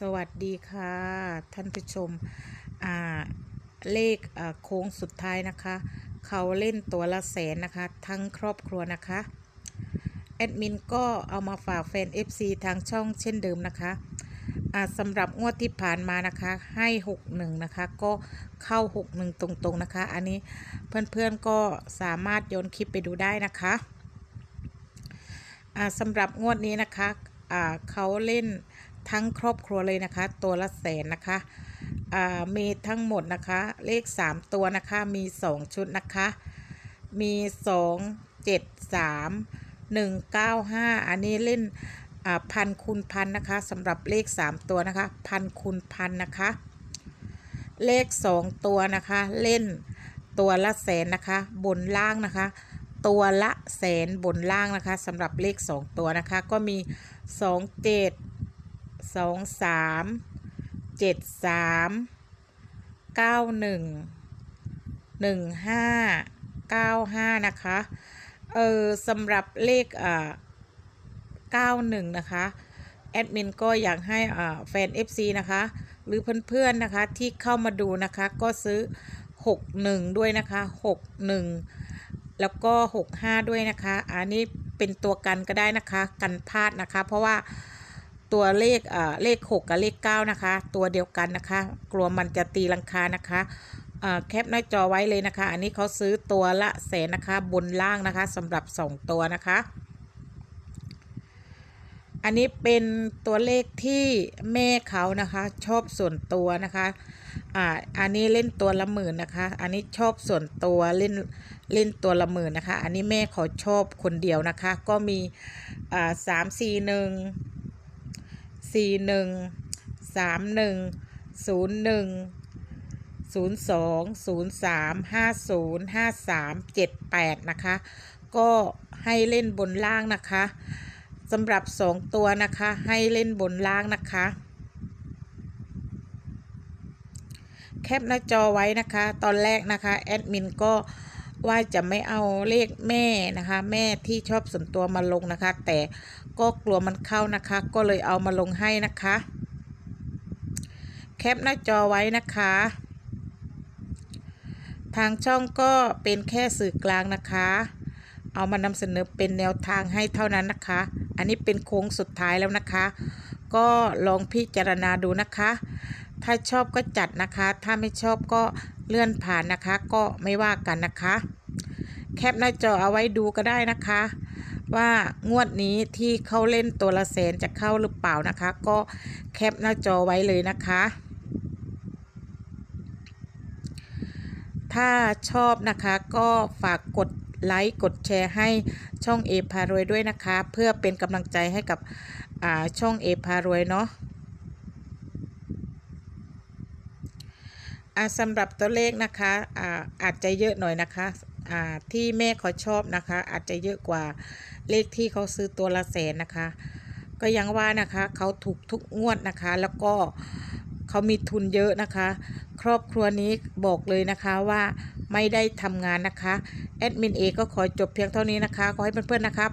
สวัสดีค่ะ ท่านผู้ชมอ่าเลขอ่าโค้งสุดท้ายนะคะ เขาเล่นตัวละแสนนะคะ ทั้งครอบครัวนะคะ แอดมินก็เอามาฝากแฟน FC ทางช่องเช่นเดิมนะคะอ่าสำหรับงวดที่ผ่านมานะคะ ให้ 61 นะคะ ก็เข้า 61 ตรงๆนะคะ อันนี้เพื่อนๆก็สามารถโยนคลิปไปดูได้นะคะอ่าสำหรับงวดนี้นะคะอ่าเขาเล่น ทั้งครอบครัวเลยนะคะ ตัวละแสนนะคะมีทั้งหมดนะคะ เลข 3 ตัวนะคะ มี 2 ชุดนะคะ มี 2 7 3 1 9 5 อันนี้เล่นพันคูณพันนะคะสำหรับเลข 3 ตัวนะคะ พันคูณพันนะคะ เลข 2 ตัวนะคะ เล่นตัวละแสนนะคะ บนล่างนะคะ ตัวละแสนบนล่างนะคะสำหรับเลข 2 ตัวนะคะ ก็มี 2 7 2 3 7 3 9 1 1 5 9 5นะคะ เออสำหรับเลขอ่า91นะคะ แอดมินก็อยากให้อ่าแฟน FC นะคะ หรือเพื่อนๆนะคะที่เข้ามาดูนะคะ ก็ซื้อ61ด้วยนะคะ61แล้วก็65ด้วยนะคะ อันนี้เป็นตัวกันก็ได้นะคะ กันพลาดนะคะ เพราะว่า ตัวเลขอ่าเลข 6 กับเลข 9 นะคะ ตัวเดียวกันนะคะ กลัวมันจะตีลังคานะคะแคปหน้าจอไว้เลยนะคะ อันนี้เขาซื้อตัวละแสนนะคะบนล่างนะคะสำหรับ 2 ตัวนะคะ อันนี้เป็นตัวเลขที่แม่เขานะคะ ชอบส่วนตัวนะคะอ่าอันนี้เล่นตัวละหมื่นนะคะ อันนี้ชอบส่วนตัวเล่นเล่นตัวละหมื่นนะคะ อันนี้แม่เขาชอบคนเดียวนะคะ ก็มีอ่าสามสี่หนึ่ง สี่หนึ่งสามหนึ่งศูนย์หนึ่งศูนย์สองศูนย์สามห้าศูนย์ห้าสามเจ็ดแปดนะคะ ก็ให้เล่นบนล่างนะคะสำหรับสองตัวนะคะ ให้เล่นบนล่างนะคะ แคปหน้าจอไว้นะคะ ตอนแรกนะคะ แอดมินก็ ว่าจะไม่เอาเลขแม่นะคะ แม่ที่ชอบส่วนตัวมาลงนะคะ แต่ก็กลัวมันเข้านะคะ ก็เลยเอามาลงให้นะคะ แคปหน้าจอไว้นะคะ ทางช่องก็เป็นแค่สื่อกลางนะคะ เอามานำเสนอเป็นแนวทางให้เท่านั้นนะคะ อันนี้เป็นโค้งสุดท้ายแล้วนะคะ ก็ลองพิจารณาดูนะคะ ถ้าชอบก็จัดนะคะ ถ้าไม่ชอบก็ เลื่อนผ่านนะคะ ก็ไม่ว่ากันนะคะ แคปหน้าจอเอาไว้ดูก็ได้นะคะ ว่างวดนี้ที่เขาเล่นตัวละแสนจะเข้าหรือเปล่านะคะ ก็แคปหน้าจอไว้เลยนะคะ ถ้าชอบนะคะก็ฝากกดไลค์กดแชร์ให้ช่องเอพารวยด้วยนะคะ เพื่อเป็นกำลังใจให้กับอ่าช่องเอพารวยเนาะอ่า สำหรับตัวเลขนะคะอาอาจจะเยอะหน่อยนะคะที่แม่เขาชอบนะคะ อาจจะเยอะกว่าเลขที่เขาซื้อตัวละแสนนะคะ ก็ยังว่านะคะเขาถูกทุกงวดนะคะ แล้วก็เขามีทุนเยอะนะคะ ครอบครัวนี้บอกเลยนะคะว่าไม่ได้ทำงานนะคะแอดมินเอก็ขอจบเพียงเท่านี้นะคะ ขอให้เพื่อนๆนะครับ